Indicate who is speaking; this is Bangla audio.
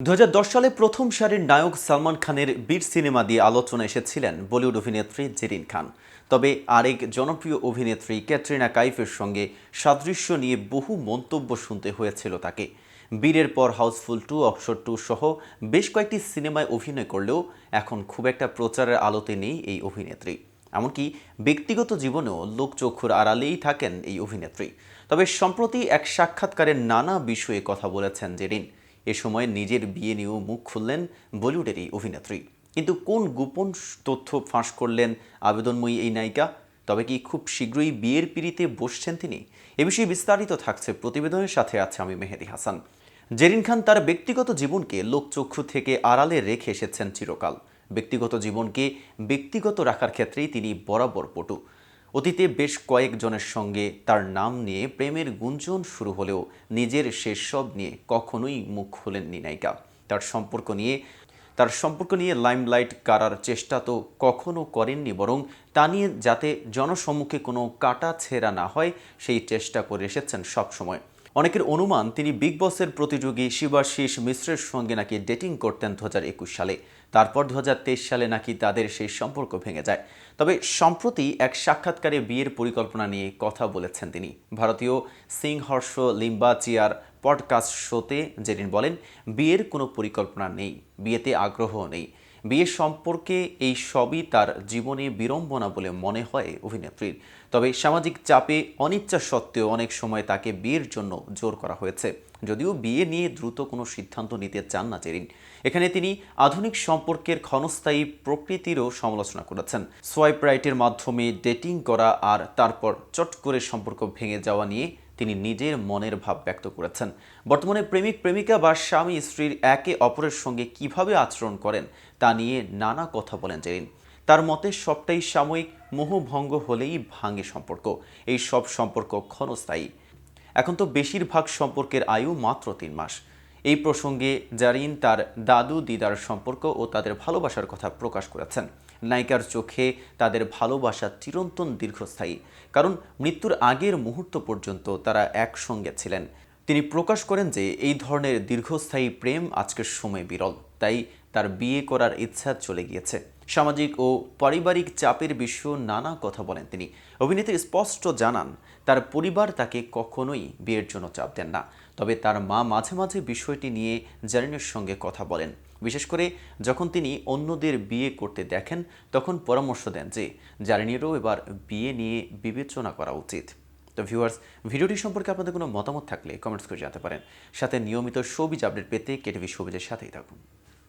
Speaker 1: দু হাজার দশ সালে প্রথম সারির নায়ক সালমান খানের বীর সিনেমা দিয়ে আলোচনা এসেছিলেন বলিউড অভিনেত্রী জেরিন খান। তবে আরেক জনপ্রিয় অভিনেত্রী ক্যাটরিনা কাইফের সঙ্গে সাদৃশ্য নিয়ে বহু মন্তব্য শুনতে হয়েছিল তাকে। বীরের পর হাউসফুল টু অক্সর টু সহ বেশ কয়েকটি সিনেমায় অভিনয় করলেও এখন খুব একটা প্রচারের আলোতে নেই এই অভিনেত্রী। এমনকি ব্যক্তিগত জীবনেও লোকচক্ষুর আড়ালেই থাকেন এই অভিনেত্রী। তবে সম্প্রতি এক সাক্ষাৎকারের নানা বিষয়ে কথা বলেছেন জেরিন। এ সময় নিজের বিয়ে নিয়েও মুখ খুললেন বলিউডের এই অভিনেত্রী। কিন্তু কোন গোপন তথ্য ফাঁস করলেন আবেদনময়ী এই নায়িকা? তবে কি খুব শীঘ্রই বিয়ের পিড়িতে বসছেন তিনি? এ বিষয়ে বিস্তারিত থাকছে প্রতিবেদনের সাথে আছে আমি মেহেদি হাসান। জেরিন খান তার ব্যক্তিগত জীবনকে লোকচক্ষু থেকে আড়ালে রেখে এসেছেন চিরকাল। ব্যক্তিগত জীবনকে ব্যক্তিগত রাখার ক্ষেত্রেই তিনি বরাবর পটু। অতীতে বেশ কয়েকজনের সঙ্গে তার নাম নিয়ে প্রেমের গুঞ্জন শুরু হলেও নিজের শেষ সব নিয়ে কখনোই মুখ খোলেননি নায়িকা। তার সম্পর্ক নিয়ে, তার সম্পর্ক নিয়ে লাইমলাইট কারার চেষ্টা তো কখনো করেননি, বরং তা নিয়ে যাতে জনসম্মুখে কোনো কাটা ছেঁড়া না হয়, সেই চেষ্টা করে এসেছেন সবসময়। অনেকের অনুমান, তিনি বিগ বসের প্রতিযোগী শিবাশিস মিশ্রের সঙ্গে নাকি ডেটিং করতেন দু হাজার একুশ সালে। তারপর দু হাজার তেইশ সালে নাকি তাদের সেই সম্পর্ক ভেঙে যায়। তবে সম্প্রতি এক সাক্ষাৎকারে বিয়ের পরিকল্পনা নিয়ে কথা বলেছেন তিনি। ভারতীয় সিংহর্ষ লিম্বাচিয়ার পডকাস্ট শোতে জেরিন বলেন, বিয়ের কোনো পরিকল্পনা নেই, বিয়েতে আগ্রহ নেই। বিয়ে সম্পর্কে এই সবই তার জীবনে বিড়ম্বনা বলে মনে হয় অভিনেত্রীর। তবে সামাজিক চাপে অনিচ্ছা সত্ত্বেও অনেক সময় তাকে বিয়ের জন্য জোর করা হয়েছে। যদিও বিয়ে নিয়ে দ্রুত কোনো সিদ্ধান্ত নিতে চান না জেরিন। এখানে তিনি আধুনিক সম্পর্কের ক্ষণস্থায়ী প্রকৃতিরও সমালোচনা করেছেন। সোয়াইপ রাইটের মাধ্যমে ডেটিং করা আর তারপর চট করে সম্পর্ক ভেঙে যাওয়া নিয়ে তিনি নিজের মনের ভাব ব্যক্ত করেছেন। বর্তমানে প্রেমিক, প্রেমিকা বা স্বামী স্ত্রীর একে অপরের সঙ্গে কীভাবে আচরণ করেন, তা নিয়ে নানা কথা বলেন জেরিন। তার মতে সবটাই সাময়িক, মোহভঙ্গ হলেই ভাঙে সম্পর্ক। এই সব সম্পর্ক ক্ষণস্থায়ী। এখন তো বেশিরভাগ সম্পর্কের আয়ু মাত্র তিন মাস। এই প্রসঙ্গে জারিন তার দাদু দিদার সম্পর্ক ও তাদের ভালোবাসার কথা প্রকাশ করেছেন। নায়িকার চোখে তাদের ভালোবাসা চিরন্তন দীর্ঘস্থায়ী, কারণ মৃত্যুর আগের মুহূর্ত পর্যন্ত তারা একসঙ্গে ছিলেন। তিনি প্রকাশ করেন যে এই ধরনের দীর্ঘস্থায়ী প্রেম আজকের সময় বিরল, তাই তার বিয়ে করার ইচ্ছা চলে গিয়েছে। সামাজিক ও পারিবারিক চাপের বিষয়েও নানা কথা বলেন তিনি। অভিনেত্রী স্পষ্ট জানান, তার পরিবার তাকে কখনোই বিয়ের জন্য চাপ দেন না। তবে তার মা মাঝে মাঝে বিষয়টি নিয়ে জারিনের সঙ্গে কথা বলেন। বিশেষ করে যখন তিনি অন্যদের বিয়ে করতে দেখেন, তখন পরামর্শ দেন যে জারিনেরও এবার বিয়ে নিয়ে বিবেচনা করা উচিত। তো ভিউয়ার্স ভিডিওটি সম্পর্কে আপনাদের কোনো মতামত থাকলে কমেন্টস করে জানাতে পারেন। সাথে নিয়মিত শোবিজ আপডেট পেতে কেটিভি শোবিজের সাথেই থাকুন।